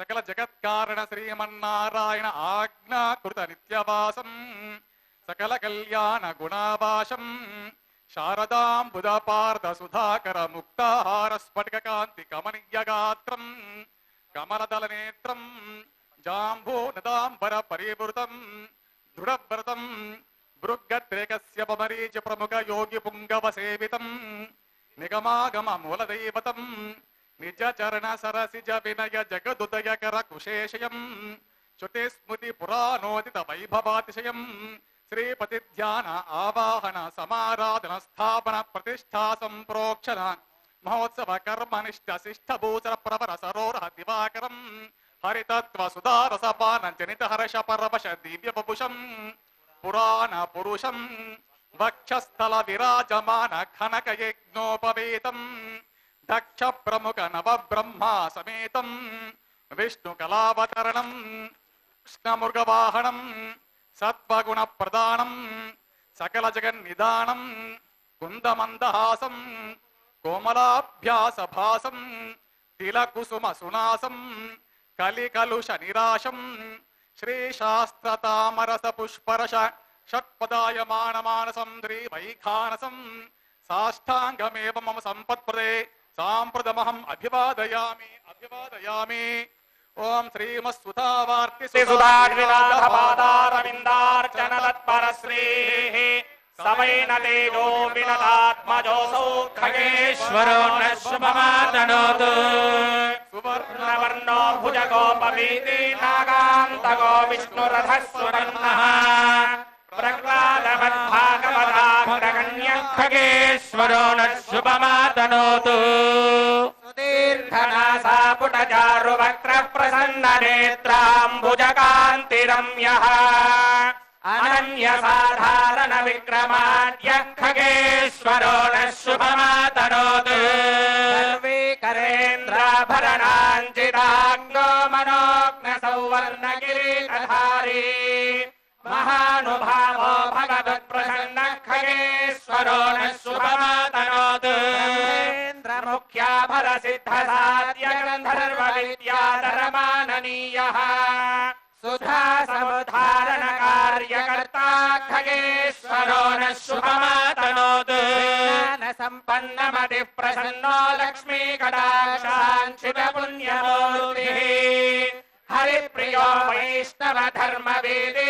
సకల జగత్కారణ శ్రీమన్నారాయణ ఆజ్ఞాకృత నిత్యవాసం సకల కళ్యాణ గుణాభాషం శారదాంబుద పార్థ సుధాకర ముక్తాహార స్ఫటిక కాంతి కమనీయ గాత్రం కమలదల నేత్రం జాంబూ నదాంబర పరివృతం దృఢవ్రతం భృగ్గత్రేకస్య పమరీచి ప్రముఖ యోగి పుంగవ సేవితం నిగమాగమ మూలదైవతం ನಿಜಚರಣ ಸರಸಿಜ ವಿನಯ ಜಗದುದಯಕರ ಕುಶೇಷಯಂ ಶ್ರುತಿ ಸ್ಮೃತಿ ಪುರಾಣೋದಿತ ವೈಭವಾತಿಶಯಂ ಶ್ರೀಪತಿ ಧ್ಯಾನ ಆವಾಹನ ಸಮಾರಾಧನ ಸ್ಥಾಪನ ಪ್ರತಿಷ್ಠಾ ಸಂಪ್ರೋಕ್ಷಣ ಮಹೋತ್ಸವ ಕರ್ಮನಿಷ್ಠ ಶಿಷ್ಟ ಭೂಚರ ಪ್ರವರ ಸರೋರ ದಿವಾಕರಂ ಹರಿತತ್ವ ಸುಧಾರಸ ಪಾನ ಜನಿತ ಹರ್ಷ ಪರವಶ ದಿವ್ಯ ಬಭುಷಂ ಪುರಾಣ ಪುರುಷಂ ವಕ್ಷಸ್ಥಲ ವಿರಾಜಮಾನ ಖನಕ ಯಜ್ಞೋಪವೇತಂ దక్ష ప్రముఖ నవ బ్రహ్మ సమేతం విష్ణు కళావతరణం కృష్ణమృగవాహనం సత్వగుణ ప్రదానం సకల జగన్నిదానం కుందమందహాసం కోమలాభ్యాస భాసం తిలకుసుమ సునాసం కలికలుష నిరాశం శ్రీశాస్త్రతామరస పుష్పరశ షట్పదాయమాన మానసం శ్రీ వైఖానసం సాష్టాంగమేవ साम्प्रतमहम् अभिवादयामि अभिवादयामि। ॐ श्रीमत्सुधावर्तिसुधाविनाथपादारविन्दार्चनतत्परश्रीः समैनतेजो सुवर्णवर्णो भुजगोपवीति नागान्तको विष्णुरथः सुवर्णः। खगेश्वरो न शुभमातनोतु सुदीर्घनासा पुटचारुवक्त्रः प्रसन्ननेत्राम्बुजकान्तिरम्यः अनन्यसाधारणविक्रमाद्यः खगेश्वरो न शुभमातनोतु सर्वे करेन्द्राभरणाञ्जिताङ्गो मनोग्नसौवर्णगिरिकधारी महानुभा भरसिद्धार्यन् सुधा समुद्धारणकार्यकर्ता खगेश्वरो न शुभमातनोत्। न सम्पन्नमतिः प्रसन्नो लक्ष्मी कडाशान् हरिप्रियो वैष्णवधर्मवेदे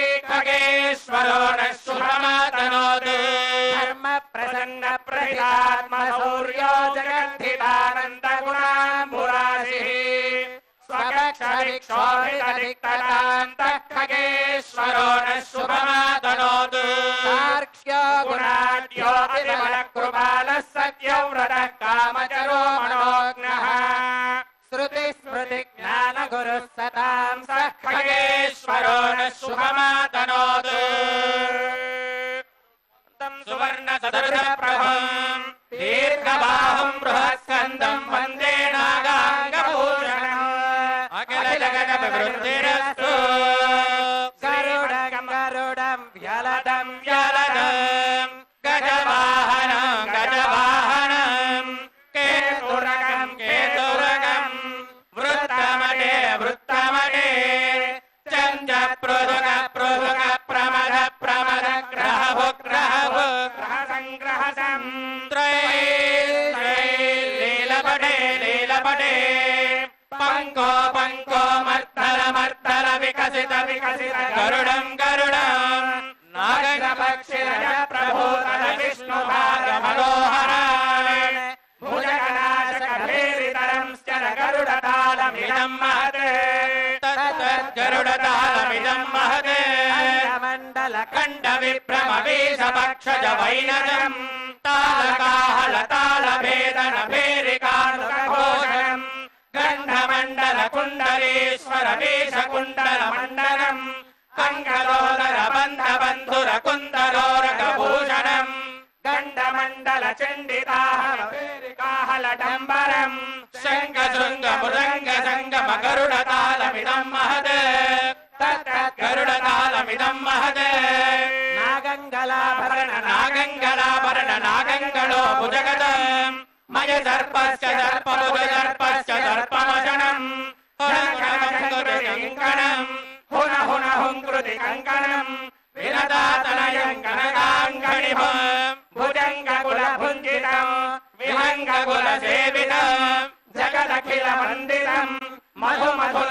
महदे मण्डल कण्ड विभ्रम वेश भक्षज वैनरं तालकाहल ताल वेदन पेरिकाभूषणम् कुण्डलेश्वर वेष कुण्डल मण्डलं कण्ड बन्ध बन्धुर कुन्दोरकभूषणम् गण्ड मण्डल चण्डिताहल पेरिकाहलम्बरम् शङ्गम गरुडतालमिदं महदे कालमिदम् गङ्गलाभरण नागङ्गलाभरण नागङ्गलाभरण नागङ्गलो भु मय दर्पस्य दर्पल दर्पस्य दर्पवचनम् कङ्कणम् हुन हुन हुङ्कृति कङ्कणम् विनदातनयम् भुजङ्ग भुजङ्गकुलभुञ्जितम् विहङ्गकुलसेवितम् देविद जगदखिल मधु मधुर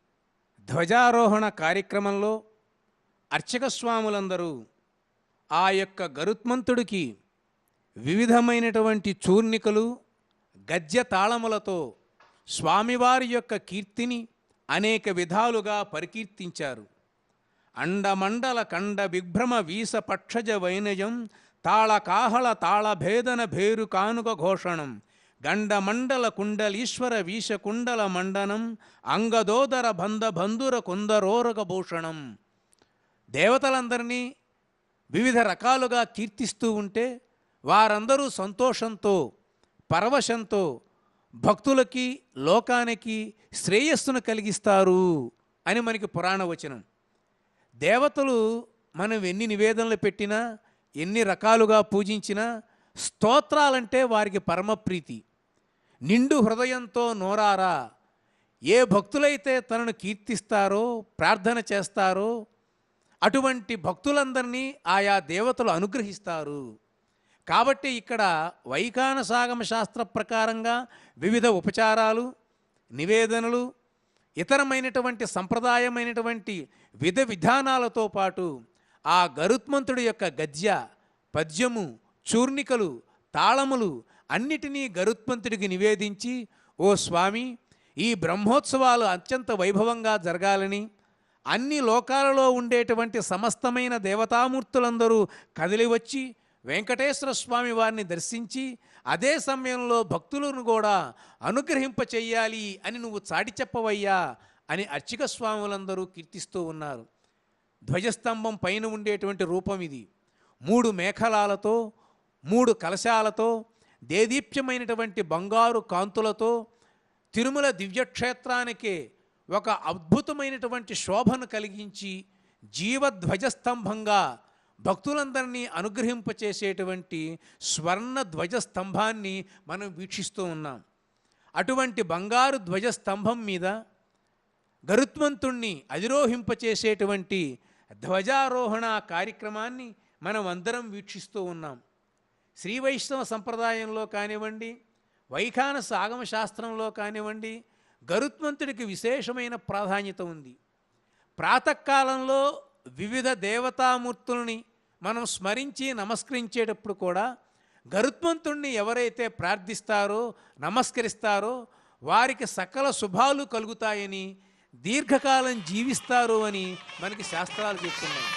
ధ్వజారోహణ కార్యక్రమంలో అర్చక స్వాములందరూ ఆ యొక్క గరుత్మంతుడికి వివిధమైనటువంటి చూర్ణికలు గద్య తాళములతో స్వామివారి యొక్క కీర్తిని అనేక విధాలుగా పరికీర్తించారు. అండమండల కండ విభ్రమ వీస పక్షజ వైనయం తాళకాహళ తాళభేదన భేరు కానుక ఘోషణం గండమండల కుండలీశ్వర వీష కుండల మండనం అంగదోదర బంధ బంధుర కుందరోరగ భూషణం. దేవతలందరినీ వివిధ రకాలుగా కీర్తిస్తూ ఉంటే వారందరూ సంతోషంతో పరవశంతో భక్తులకి లోకానికి శ్రేయస్సును కలిగిస్తారు అని మనకి పురాణ వచనం. దేవతలు మనం ఎన్ని నివేదనలు పెట్టినా ఎన్ని రకాలుగా పూజించినా స్తోత్రాలంటే వారికి పరమప్రీతి నిండు హృదయంతో నోరారా? ఏ భక్తులైతే తనను కీర్తిస్తారో ప్రార్థన చేస్తారో అటువంటి భక్తులందరినీ ఆయా దేవతలు అనుగ్రహిస్తారు. కాబట్టి ఇక్కడ వైఖాన సాగమ శాస్త్ర ప్రకారంగా వివిధ ఉపచారాలు నివేదనలు ఇతరమైనటువంటి సంప్రదాయమైనటువంటి విధ విధానాలతో పాటు ఆ గరుత్మంతుడి యొక్క గద్య పద్యము చూర్ణికలు తాళములు అన్నిటినీ గరుత్మంతుడికి నివేదించి ఓ స్వామి ఈ బ్రహ్మోత్సవాలు అత్యంత వైభవంగా జరగాలని అన్ని లోకాలలో ఉండేటువంటి సమస్తమైన దేవతామూర్తులందరూ కదిలి వచ్చి వెంకటేశ్వర స్వామి వారిని దర్శించి అదే సమయంలో భక్తులను కూడా అనుగ్రహింప చెయ్యాలి అని నువ్వు చాటి చెప్పవయ్యా అని అర్చక స్వాములందరూ కీర్తిస్తూ ఉన్నారు. ధ్వజస్తంభం పైన ఉండేటువంటి రూపం ఇది. మూడు మేఖలాలతో మూడు కలశాలతో దేదీప్యమైనటువంటి బంగారు కాంతులతో తిరుమల దివ్యక్షేత్రానికి ఒక అద్భుతమైనటువంటి శోభను కలిగించి జీవధ్వజస్తంభంగా భక్తులందరినీ అనుగ్రహింపచేసేటువంటి స్వర్ణ ధ్వజస్తంభాన్ని మనం వీక్షిస్తూ ఉన్నాం. అటువంటి బంగారు ధ్వజస్తంభం మీద గరుత్మంతుణ్ణి అధిరోహింపచేసేటువంటి ధ్వజారోహణ కార్యక్రమాన్ని మనం అందరం వీక్షిస్తూ ఉన్నాం. శ్రీ వైష్ణవ సంప్రదాయంలో కానివ్వండి వైఖాన సాగమ శాస్త్రంలో కానివ్వండి గరుత్మంతుడికి విశేషమైన ప్రాధాన్యత ఉంది. ప్రాతకాలంలో వివిధ దేవతామూర్తుల్ని మనం స్మరించి నమస్కరించేటప్పుడు కూడా గరుత్మంతుణ్ణి ఎవరైతే ప్రార్థిస్తారో నమస్కరిస్తారో వారికి సకల శుభాలు కలుగుతాయని దీర్ఘకాలం జీవిస్తారు అని మనకి శాస్త్రాలు చెప్తున్నాయి.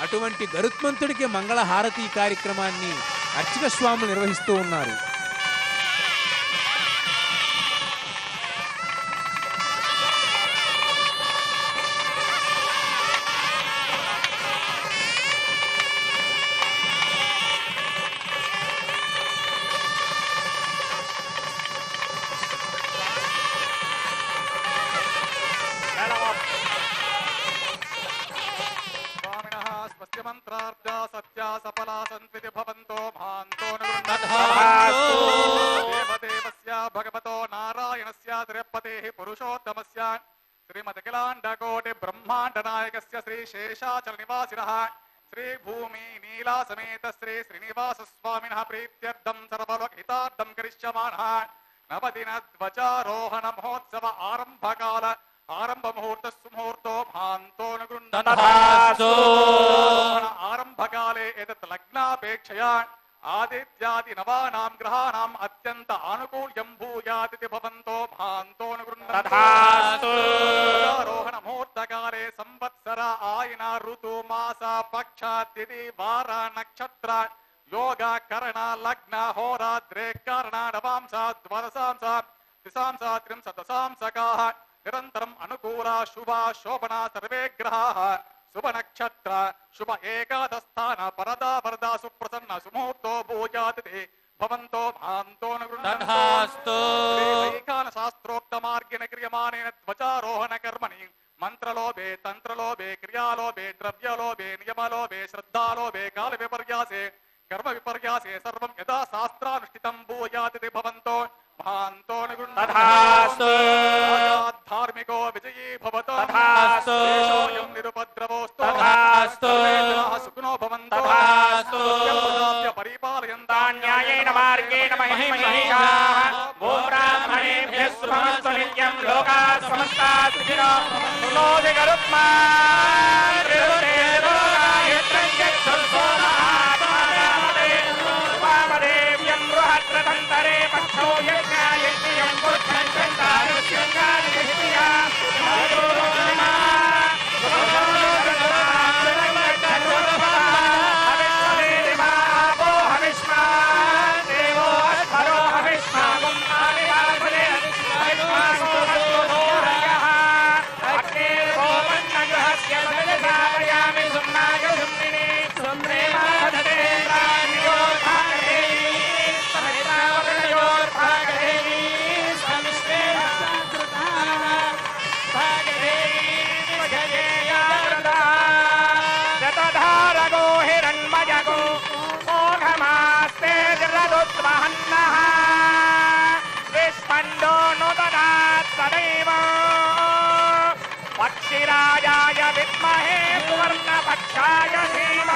అటువంటి గరుత్మంతుడికి మంగళహారతి కార్యక్రమాన్ని అర్చక స్వాములు నిర్వహిస్తూ ఉన్నారు. मन्त्रार्जा सत्या सफला सन्त्विति भवन्तो महान्तो देवदेवस्य भगवतो नारायणस्य त्रिपतेः पुरुषोत्तमस्य। श्रीमदखिलाण्डकोटि ब्रह्माण्डनायकस्य श्रीशेषाचलनिवासिनः। श्रीभूमि नीलासमेत श्री श्रीनिवासस्वामिनः प्रीत्यर्थं सर्वलोकहितार्थं करिष्यमाणः। नवदिनध्वजारोहण महोत्सव आरम्भकाल। आरम्भमुहूर्तः सुमुहूर्तो भान्तोऽनुगृह्णतः तथास्तु। आरम्भकाले அபேட்சையான் ஆதித்யாதி நவானாம் கிரகாணாம் அத்தியந்த ஆனுகூல்யம் பூயாதிதி பவந்தோ மாந்தோனு ஆரோகண முகூர்த்தகாலே சம்பத்சர ஆயினா ருது மாசா பக்ஷா திதி வாரா நக்ஷத்ரா யோகா கரண லக்ன ஹோரா திரே கரண நவாம்சா துவரசாம்சா திசாம்சா திரிம்சதசாம்சகாக நிரந்தரம் அனுகூலா சுபா சோபனா சர்வே கிரகாக శుభ నక్షత్ర శుభ ఏకాదస్థాన పరదా వరదా సుప్రసన్న సుమూర్తో భూజాతి భవంతో భాంతో శాస్త్రోక్త మార్గిన క్రియమాణేన ధ్వజారోహణ కర్మని మంత్రలోభే తంత్రలోభే క్రియాలోభే ద్రవ్యలోభే నియమలోభే శ్రద్ధాలోభే కాల విపర్యాసే కర్మ విపర్యాసే సర్వం యథా శాస్త్రానుష్ఠితం భూయాతి భవ समस्ताः सुखिनो भुवोऽपि गरुत्मान् Haga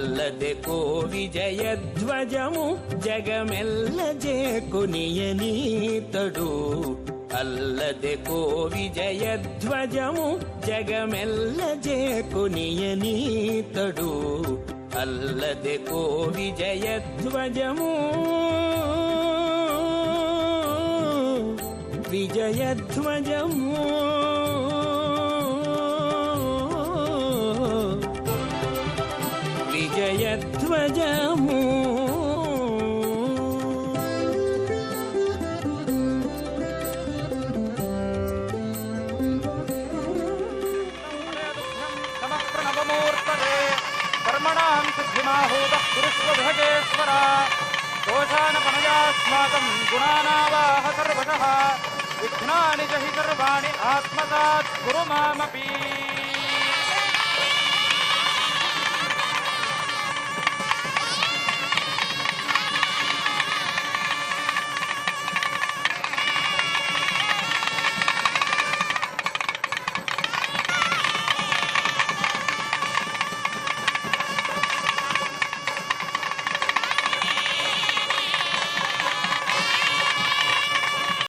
కో విజయధ్వజము అల్లదె కో విజయధ్వజము జగమెల్ల జేకునియనీతడు అల్లదె కో విజయధ్వజము జగమెల్ల జేకునియనీతడు అల్లదె కో విజయధ్వజము విజయధ్వజము. విజయధ్వజము సమప్రణవమూర్తదే కర్మణాం సిద్ధిమాహూతః పురుష్వభగేశ్వర దోషానపనయాస్మాకం గుణానావాహ సర్వశః. విఘ్నాని జహి సర్వాణి ఆత్మసాత్ కురు మామపి